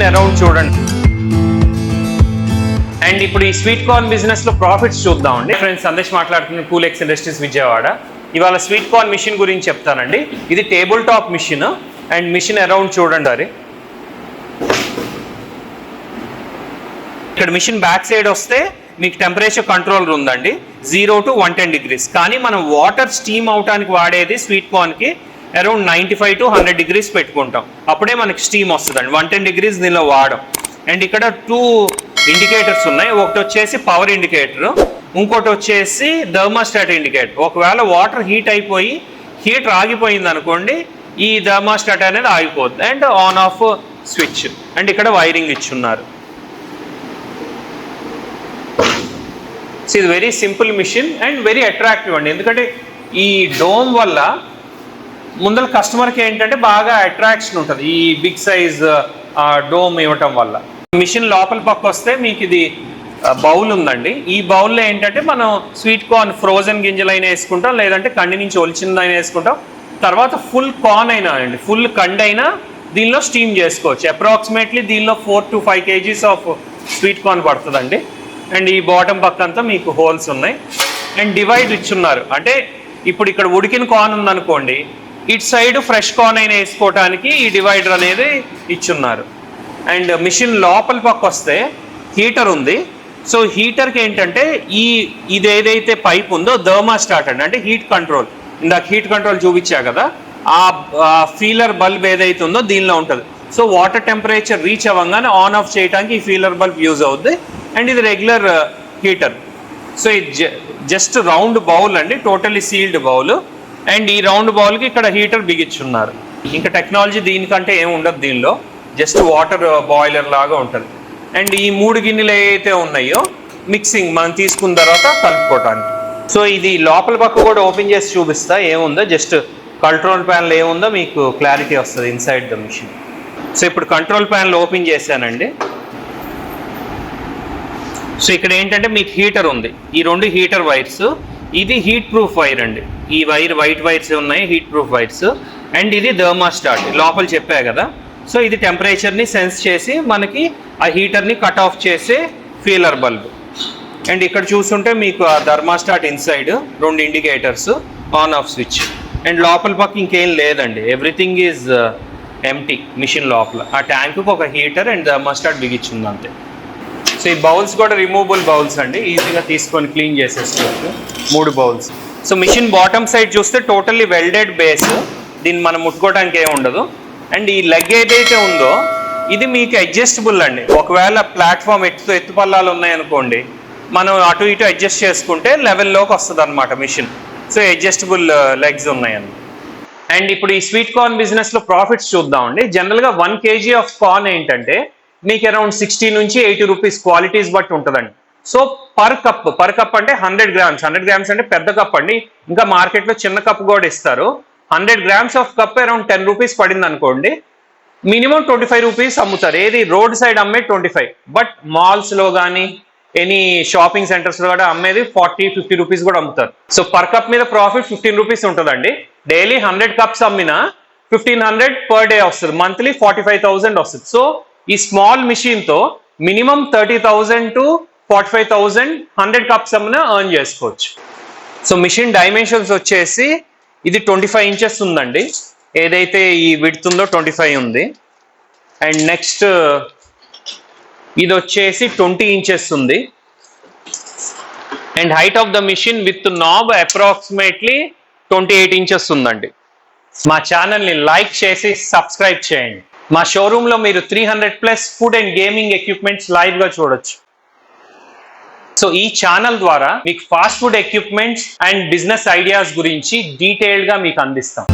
Machine around చూడండి. And ఇప్పుడు ఈ స్వీట్ కార్న్ బిజినెస్లో ప్రాఫిట్స్ చూద్దామండి. ఫ్రెండ్స్ సందేశ్ మాట్లాడుతున్న కూలెక్స్ ఇండస్ట్రీస్ విజయవాడ. ఇవాళ స్వీట్ కార్న్ మిషన్ గురించి చెప్తానండి. ఇది table top machine and machine around చూడండి అరే ఇక్కడ మిషన్ బ్యాక్ సైడ్ వస్తే మీకు టెంపరేచర్ కంట్రోల్ ఉందండి. Zero to one ten degrees కానీ మనం వాటర్ స్టీమ్ అవటానికి వాడేది sweet కార్న్కి around ninety five to hundred degrees పెట్టుకుంటాం. అప్పుడే మనకి స్టీమ్ వస్తుందండి. వన్ టెన్ డిగ్రీస్ దీనిలో వాడం. అండ్ ఇక్కడ టూ ఇండికేటర్స్ ఉన్నాయి. ఒకటి వచ్చేసి పవర్ ఇండికేటర్ ఇంకోటి వచ్చేసి థర్మాస్టాట్ ఇండికేటర్ ఒకవేళ వాటర్ హీట్ అయిపోయి హీటర్ ఆగిపోయింది అనుకోండి ఈ థర్మాస్టాట్ అనేది ఆగిపోద్ది. And on off switch and ఇక్కడ వైరింగ్ ఇచ్చున్నారు. సో ఇది very simple machine and very attractive అండి. ఎందుకంటే ఈ డోమ్ వల్ల ముందర కస్టమర్కి ఏంటంటే బాగా అట్రాక్షన్ ఉంటుంది. ఈ బిగ్ సైజ్ డోమ్ ఇవ్వటం వల్ల. మిషన్ లోపల పక్క వస్తే మీకు ఇది బౌల్ ఉందండి. ఈ బౌల్లో ఏంటంటే మనం స్వీట్ కార్న్ ఫ్రోజన్ గింజలైనా వేసుకుంటాం లేదంటే కండి నుంచి ఒలిచిందైనా వేసుకుంటాం. తర్వాత ఫుల్ కార్న్ అయినా అండి ఫుల్ కండ్ అయినా దీనిలో స్టీమ్ చేసుకోవచ్చు. అప్రాక్సిమేట్లీ దీనిలో four to five kgs of sweet corn పడుతుందండి. అండ్ ఈ బాటమ్ పక్క అంతా మీకు హోల్స్ ఉన్నాయి. అండ్ డివైడ్ ఇచ్చున్నారు. అంటే ఇప్పుడు ఇక్కడ ఉడికిన కార్న్ ఉందనుకోండి ఇటు సైడ్ ఫ్రెష్ కార్న్ అయినా వేసుకోవటానికి ఈ డివైడర్ అనేది ఇచ్చున్నారు. అండ్ మిషన్ లోపల పక్క వస్తే హీటర్ ఉంది. సో హీటర్కి ఏంటంటే ఈ ఇది ఏదైతే పైప్ ఉందో ధర్మా స్టార్ట్ అండి. అంటే హీట్ కంట్రోల్. ఇందాక హీట్ కంట్రోల్ చూపించా కదా. ఆ ఫీలర్ బల్బ్ ఏదైతే ఉందో దీనిలో ఉంటుంది. సో వాటర్ టెంపరేచర్ రీచ్ అవ్వగానే ఆన్ ఆఫ్ చేయడానికి ఈ ఫీలర్ బల్బ్ యూజ్ అవుద్ది. అండ్ ఇది రెగ్యులర్ హీటర్. సో ఇది జస్ట్ రౌండ్ బౌల్ అండి. Totally sealed bowl. అండ్ ఈ రౌండ్ బౌల్కి ఇక్కడ హీటర్ బిగించున్నారు. ఇంకా టెక్నాలజీ దీనికంటే ఏమి ఉండదు దీనిలో. జస్ట్ వాటర్ బాయిలర్ లాగా ఉంటుంది. అండ్ ఈ మూడు గిన్నెలు ఏవైతే ఉన్నాయో మిక్సింగ్ మనం తీసుకున్న తర్వాత కలుపుకోవటానికి. సో ఇది లోపల పక్క కూడా ఓపెన్ చేసి చూపిస్తా. ఏముందో? జస్ట్ కంట్రోల్ ప్యానల్ ఏముందో మీకు క్లారిటీ వస్తుంది ఇన్సైడ్ ద మిషన్. సో ఇప్పుడు కంట్రోల్ ప్యానల్ ఓపెన్ చేశానండి. సో ఇక్కడ ఏంటంటే మీకు హీటర్ ఉంది. ఈ రెండు హీటర్ వైర్స్. ఇది హీట్ ప్రూఫ్ వైర్ అండి. ఈ వైర్ వైట్ వైర్స్ ఉన్నాయి హీట్ ప్రూఫ్ వైర్స్. అండ్ ఇది థర్మాస్టాట్ లోపల చెప్పా కదా. సో ఇది టెంపరేచర్ని సెన్స్ చేసి మనకి ఆ హీటర్ని కట్ ఆఫ్ చేసే ఫీలర్ బల్బ్ అండ్ ఇక్కడ చూస్తుంటే మీకు ఆ థర్మాస్టాట్ ఇన్సైడ్ రెండు indicators on off switch and లోపల పక్క ఇంకేం లేదండి. ఎవ్రీథింగ్ ఈజ్ ఎంటీ మిషన్ లోపల. ఆ ట్యాంకుకి ఒక హీటర్ అండ్ థర్మాస్టాట్ బిగించింది అంతే. సో ఈ బౌల్స్ కూడా రిమూవబుల్ బౌల్స్ అండి. ఈజీగా తీసుకొని క్లీన్ చేసేసుకోవచ్చు. మూడు bowls so machine bottom side చూస్తే టోటల్లీ వెల్డెడ్ బేస్. దీన్ని మనం ముట్టుకోవడానికి ఏమి ఉండదు. అండ్ ఈ లెగ్ ఏదైతే ఉందో ఇది మీకు అడ్జస్టబుల్ అండి. ఒకవేళ ప్లాట్ఫామ్ ఎత్తు ఎత్తుపల్లాలు ఉన్నాయనుకోండి మనం అటు ఇటు అడ్జస్ట్ చేసుకుంటే లెవెల్లోకి వస్తుంది అనమాట మిషన్. సో అడ్జస్టబుల్ లెగ్స్ ఉన్నాయండి అండ్ ఇప్పుడు ఈ స్వీట్ కార్న్ బిజినెస్లో ప్రాఫిట్స్ చూద్దామండి. జనరల్గా వన్ కేజీ ఆఫ్ కార్న్ ఏంటంటే మీకు అరౌండ్ సిక్స్టీ నుంచి ఎయిటీ రూపీస్ క్వాలిటీస్ బట్టి ఉంటుందండి. So per cup per cup అంటే హండ్రెడ్ గ్రామ్స్. హండ్రెడ్ గ్రామ్స్ అంటే పెద్ద కప్ అండి. ఇంకా మార్కెట్లో చిన్న కప్ కూడా ఇస్తారు. Hundred grams of cup around ten rupees పడింది అనుకోండి. మినిమం ట్వంటీ ఫైవ్ రూపీస్ అమ్ముతారు. ఏది రోడ్ సైడ్ అమ్మే ట్వంటీ ఫైవ్. బట్ మాల్స్లో కానీ ఎనీ షాపింగ్ సెంటర్స్లో కూడా అమ్మేది ఫార్టీ ఫిఫ్టీ రూపీస్ కూడా అమ్ముతారు. సో పర్ కప్ మీద ప్రాఫిట్ ఫిఫ్టీన్ రూపీస్ ఉంటుందండి. డైలీ హండ్రెడ్ కప్స్ అమ్మినా ఫిఫ్టీన్ హండ్రెడ్ పర్ డే వస్తుంది. మంత్లీ ఫార్టీ ఫైవ్ థౌసండ్ వస్తుంది. సో ఈ స్మాల్ మిషన్తో minimum thirty thousand to forty five thousand hundred cups అమ్మున earn చేసుకోవచ్చు. సో మిషన్ డైమెన్షన్స్ వచ్చేసి ఇది ట్వంటీ ఫైవ్ ఇంచెస్ ఉందండి. ఏదైతే ఈ విడుతుందో ట్వంటీ ఫైవ్ ఉంది. అండ్ నెక్స్ట్ ఇది వచ్చేసి ట్వంటీ ఇంచెస్ ఉంది. And height of the machine with knob approximately twenty eight inches ఉందండి. మా ఛానల్ని లైక్ చేసి సబ్స్క్రైబ్ చేయండి. మా షోరూంలో మీరు three hundred plus food and gaming equipments లైవ్గా చూడొచ్చు. సో ఈ ఛానల్ ద్వారా మీకు fast food equipments and business ideas గురించి డీటెయిల్డ్గా మీకు అందిస్తాం.